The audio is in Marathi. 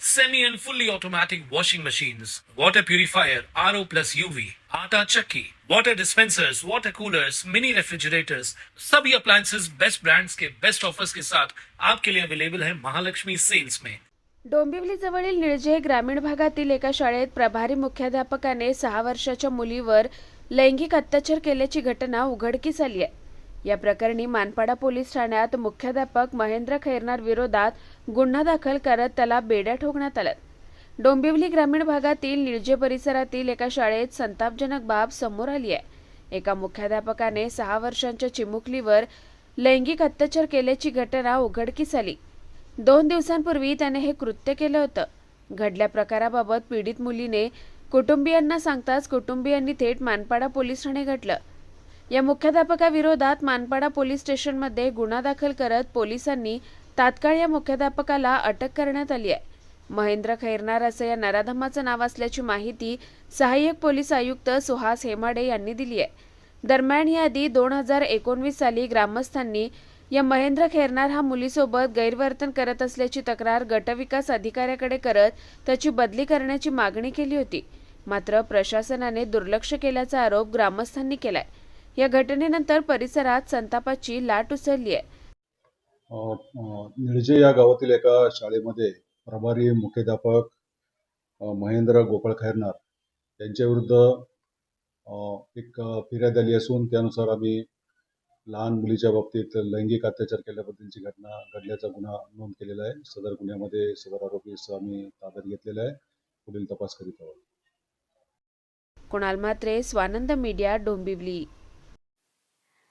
semi and fully automatic washing machines, water purifier, RO plus UV, आटा चक्की, water dispensers, water coolers, mini refrigerators, सभी appliances. बेस्ट brands के बेस्ट ऑफर्स के साथ आपके लिए अवेलेबल है महालक्ष्मी सेल्स में डोंबिवली जवळील निळजे ग्रामीण भागातील एका शाळेत प्रभारी मुख्याध्यापकाने सहा वर्षाच्या मुलीवर लैंगिक अत्याचार केल्याची घटना उघडकीस आली आहे. या प्रकरणी मानपाडा पोलीस ठाण्यात मुख्याध्यापक महेंद्र खैरनार विरोधात गुन्हा दाखल करत त्याला बेड्या ठोकण्यात आल्यात. डोंबिवली ग्रामीण भागातील निळजे परिसरातील एका शाळेत संतापजनक बाब समोर आली आहे. एका मुख्याध्यापकाने सहा वर्षांच्या चिमुकलीवर लैंगिक अत्याचार केल्याची घटना उघडकीस आली. दोन दिवसांपूर्वी त्याने हे कृत्य केलं होतं. घडल्या प्रकाराबाबत पीडित मुलीने कुटुंबियांना सांगताच कुटुंबियांनी थेट मानपाडा पोलीस ठाणे घटलं या मुख्याध्यापकाविरोधात मानपाडा पोलीस स्टेशनमध्ये गुन्हा दाखल करत पोलिसांनी तात्काळ या मुख्याध्यापकाला अटक करण्यात आली आहे. महेंद्र खैरनार असं या नराधमाचं नाव असल्याची माहिती सहाय्यक पोलीस आयुक्त सुहास हेमाडे यांनी दिली आहे. दरम्यान याआधी दोन हजार एकोणवीस साली ग्रामस्थांनी या महेंद्र खैरनार हा मुलीसोबत गैरवर्तन करत असल्याची तक्रार गटविकास अधिकाऱ्याकडे करत त्याची बदली करण्याची मागणी केली होती. मात्र प्रशासनाने दुर्लक्ष केल्याचा आरोप ग्रामस्थांनी केलाय. या घटनेनंतर परिसरात संतापाची लाट उसळली आहे. निळजे या गावातील एका शाळेमध्ये प्रभारी मुख्याध्यापक महेंद्र गोपाळ खैरनार यांच्याविरुद्ध एक फिर्याद आली असून त्यानुसार आम्ही लहान मुलीच्या बाबतीत लैंगिक अत्याचार केल्याबद्दलची घटना घडल्याचा गुन्हा नोंद केलेला आहे. सदर गुन्ह्यामध्ये सदर आरोपीस आम्ही ताब्यात घेतलेला आहे. पुढील तपास करीत आहोत. कुणाल म्हात्रे स्वानंद मीडिया डोंबिवली.